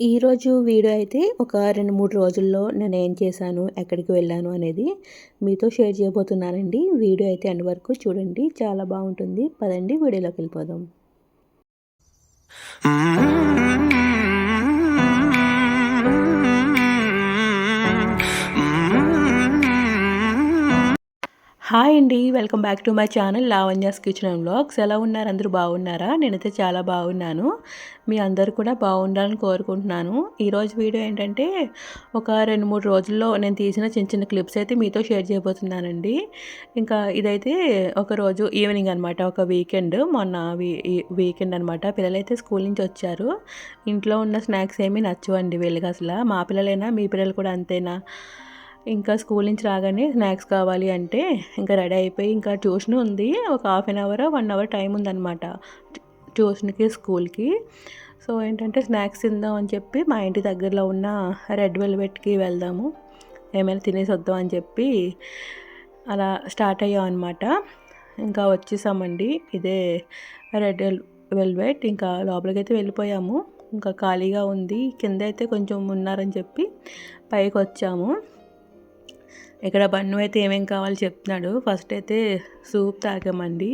ఈరోజు వీడియో అయితే ఒక రెండు మూడు రోజుల్లో నేను ఏం చేశాను ఎక్కడికి వెళ్ళాను అనేది మీతో షేర్ చేయబోతున్నానండి. వీడియో అయితే ఎండ్ వరకు చూడండి. చాలా బాగుంటుంది. పదండి వీడియోలోకి వెళ్ళిపోదాం. హాయ్ అండి welcome back to my channel Lavanya's kitchen and blogs ఎలా ఉన్నారు? అందరూ బాగున్నారా? నేనైతే చాలా బాగున్నాను. మీ అందరు కూడా బాగుండాలని కోరుకుంటున్నాను. ఈరోజు వీడియో ఏంటంటే ఒక రెండు మూడు రోజుల్లో నేను తీసిన చిన్న చిన్న క్లిప్స్ అయితే మీతో షేర్ చేయబోతున్నానండి. ఇంకా ఇదైతే ఒక రోజు ఈవినింగ్ అనమాట ఒక వీకెండ్. మొన్న వీ వీకెండ్ అనమాట పిల్లలైతే స్కూల్ నుంచి వచ్చారు. ఇంట్లో ఉన్న స్నాక్స్ ఏమీ నచ్చవండి వీళ్ళకి అసలు. మా పిల్లలైనా మీ పిల్లలు కూడా అంతేనా? ఇంకా స్కూల్ నుంచి రాగానే స్నాక్స్ కావాలి అంటే ఇంకా రెడీ అయిపోయి ఇంకా ట్యూషన్ ఉంది. ఒక half an hour one hour time ఉందన్నమాట ట్యూషన్కి స్కూల్కి. సో ఏంటంటే స్నాక్స్ తిందాం అని చెప్పి మా ఇంటి దగ్గరలో ఉన్న రెడ్ వెల్వెట్కి వెళ్దాము. ఏమైనా తినేసి వద్దాం అని చెప్పి అలా స్టార్ట్ అయ్యాం అనమాట ఇంకా వచ్చేసామండి. ఇదే రెడ్ వెల్వెట్. ఇంకా లోపలికి అయితే వెళ్ళిపోయాము. ఇంకా ఖాళీగా ఉంది. కింద అయితే కొంచెం ఉన్నారని చెప్పి పైకి వచ్చాము ఇక్కడ బన్ను అయితే ఏమేం కావాలో చెప్తున్నాడు. ఫస్ట్ అయితే సూప్ తాగామండి.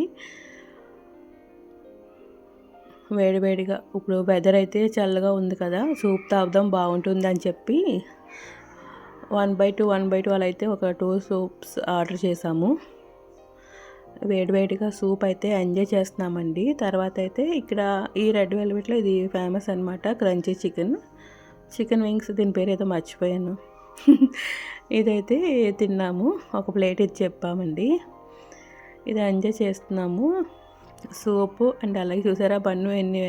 వేడివేడిగా ఇప్పుడు వెదర్ అయితే చల్లగా ఉంది కదా సూప్ తాగుదాం బాగుంటుంది అని చెప్పి one by two one by two అలా అయితే ఒక టూ సూప్స్ ఆర్డర్ చేసాము వేడివేడిగా సూప్ అయితే ఎంజాయ్ చేస్తున్నామండి. తర్వాత అయితే ఇక్కడ ఈ రెడ్ వెల్వెట్లో ఇది ఫేమస్ అనమాట క్రంచీ చికెన్. చికెన్ వింగ్స్ దీని పేరు ఏదో మర్చిపోయాను. ఇదైతే తిన్నాము. ఒక ప్లేట్ ఇది చెప్పామండి. ఇది ఎంజాయ్ చేస్తున్నాము. సోపు అండ్ అలాగే చూసారా బన్ను ఎన్ని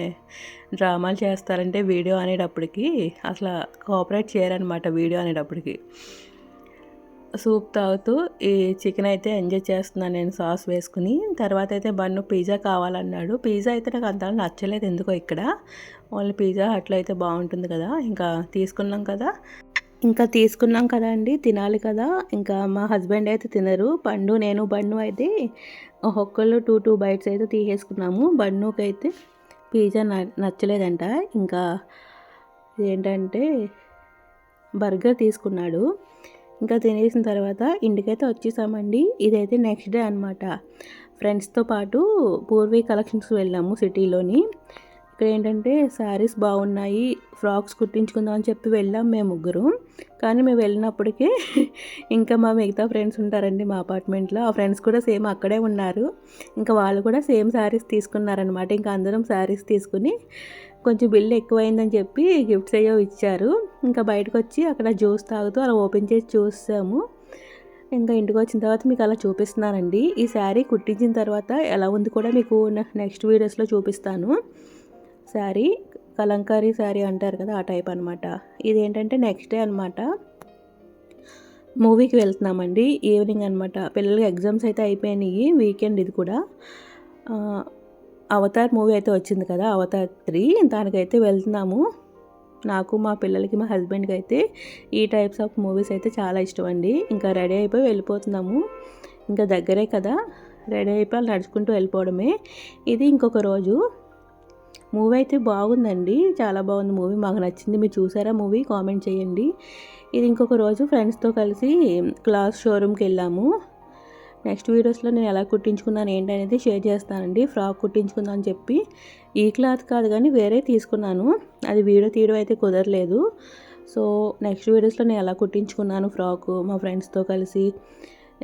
డ్రామాలు చేస్తారంటే వీడియో అనేటప్పటికి అసలు కోఆపరేట్ చేయరనమాట వీడియో అనేటప్పటికి. సూప్ తాగుతూ ఈ చికెన్ అయితే ఎంజాయ్ చేస్తున్నాను నేను సాస్ వేసుకుని. తర్వాత అయితే బన్ను పిజ్జా కావాలన్నాడు. పిజ్జా అయితే నాకు అంత నచ్చలేదు ఎందుకో ఇక్కడ. ఓన్లీ పిజ్జా అట్లయితే బాగుంటుంది కదా. ఇంకా తీసుకున్నాం కదా. ఇంకా తీసుకున్నాం కదా అండి తినాలి కదా. ఇంకా మా హస్బెండ్ అయితే తినరు. పండు నేను బండు అయితే ఒక్కొక్కళ్ళు టూ టూ బైట్స్ అయితే తీసేసుకున్నాము. బండుకి అయితే పిజ్జా నచ్చలేదంట. ఇంకా ఏంటంటే బర్గర్ తీసుకున్నాడు. ఇంకా తినేసిన తర్వాత ఇంటికైతే వచ్చేసామండి. ఇదైతే నెక్స్ట్ డే అనమాట ఫ్రెండ్స్తో పాటు పూర్వీ కలెక్షన్స్కి వెళ్ళాము సిటీలోని. ఇక్కడ ఏంటంటే శారీస్ బాగున్నాయి ఫ్రాక్స్ కుట్టించుకుందాం అని చెప్పి వెళ్ళాం మేము ముగ్గురు. కానీ మేము వెళ్ళినప్పటికీ ఇంకా మా మిగతా ఫ్రెండ్స్ ఉంటారండి మా అపార్ట్మెంట్లో. ఆ ఫ్రెండ్స్ కూడా సేమ్ అక్కడే ఉన్నారు. ఇంకా వాళ్ళు కూడా సేమ్ శారీస్ తీసుకున్నారనమాట ఇంకా అందరం శారీస్ తీసుకుని కొంచెం బిల్లు ఎక్కువైందని చెప్పి గిఫ్ట్స్ అయ్యో ఇచ్చారు. ఇంకా బయటకు వచ్చి అక్కడ జ్యూస్ తాగుతూ అలా ఓపెన్ చేసి చూసాము. ఇంకా ఇంటికి వచ్చిన తర్వాత మీకు అలా చూపిస్తున్నానండి. ఈ శారీ కుట్టించిన తర్వాత ఎలా ఉంది కూడా మీకు నెక్స్ట్ వీడియోస్లో చూపిస్తాను. శారీ కలంకారీ శారీ అంటారు కదా ఆ టైప్ అనమాట ఇదేంటంటే నెక్స్ట్ డే అనమాట మూవీకి వెళ్తున్నామండి. ఈవినింగ్ అనమాట పిల్లలకి ఎగ్జామ్స్ అయితే అయిపోయినాయి. వీకెండ్ ఇది కూడా. అవతార్ మూవీ అయితే వచ్చింది కదా అవతార్ త్రీ దానికైతే వెళ్తున్నాము. నాకు మా పిల్లలకి మా హస్బెండ్కి అయితే ఈ టైప్స్ ఆఫ్ మూవీస్ అయితే చాలా ఇష్టం అండి ఇంకా రెడీ అయిపోయి వెళ్ళిపోతున్నాము. ఇంకా దగ్గరే కదా. రెడీ అయిపోయి నడుచుకుంటూ వెళ్ళిపోవడమే. ఇది ఇంకొక రోజు. మూవీ అయితే బాగుందండి. చాలా బాగుంది మూవీ. మాకు నచ్చింది. మీరు చూసారా మూవీ? కామెంట్ చేయండి. ఇది ఇంకొక రోజు ఫ్రెండ్స్తో కలిసి క్లాస్ షోరూమ్కి వెళ్ళాము. నెక్స్ట్ వీడియోస్లో నేను ఎలా కుట్టించుకున్నాను ఏంటి అనేది షేర్ చేస్తానండి. ఫ్రాక్ కుట్టించుకుందాం అని చెప్పి. ఈ క్లాత్ కాదు కానీ వేరే తీసుకున్నాను. అది వీడియో తీయడం అయితే కుదరలేదు. సో నెక్స్ట్ వీడియోస్లో నేను ఎలా కుట్టించుకున్నాను ఫ్రాక్ మా ఫ్రెండ్స్తో కలిసి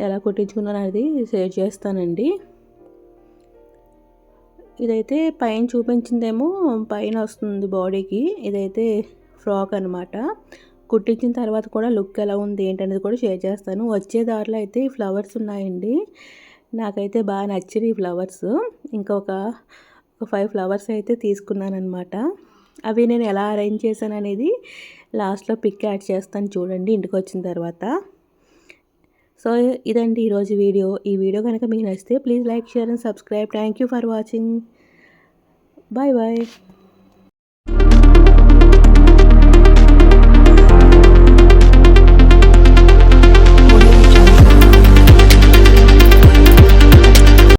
ఎలా కుట్టించుకున్నాను అనేది షేర్ చేస్తానండి. ఇదైతే పైన చూపించిందేమో పైన వస్తుంది బాడీకి. ఇదైతే ఫ్రాక్ అనమాట కుట్టించిన తర్వాత కూడా లుక్ ఎలా ఉంది ఏంటనేది కూడా షేర్ చేస్తాను. వచ్చే దారిలో అయితే ఈ ఫ్లవర్స్ ఉన్నాయండి. నాకైతే బాగా నచ్చింది ఈ ఫ్లవర్స్. ఇంకొక ఒక ఫైవ్ ఫ్లవర్స్ అయితే తీసుకున్నాను అనమాట అవి నేను ఎలా అరేంజ్ చేశాను అనేది లాస్ట్లో పిక్ యాడ్ చేస్తాను చూడండి ఇంటికి వచ్చిన తర్వాత. సో ఇదండి ఈరోజు వీడియో. ఈ వీడియో కనుక మీకు నచ్చితే please like share and subscribe. Thank you for watching. Bye bye.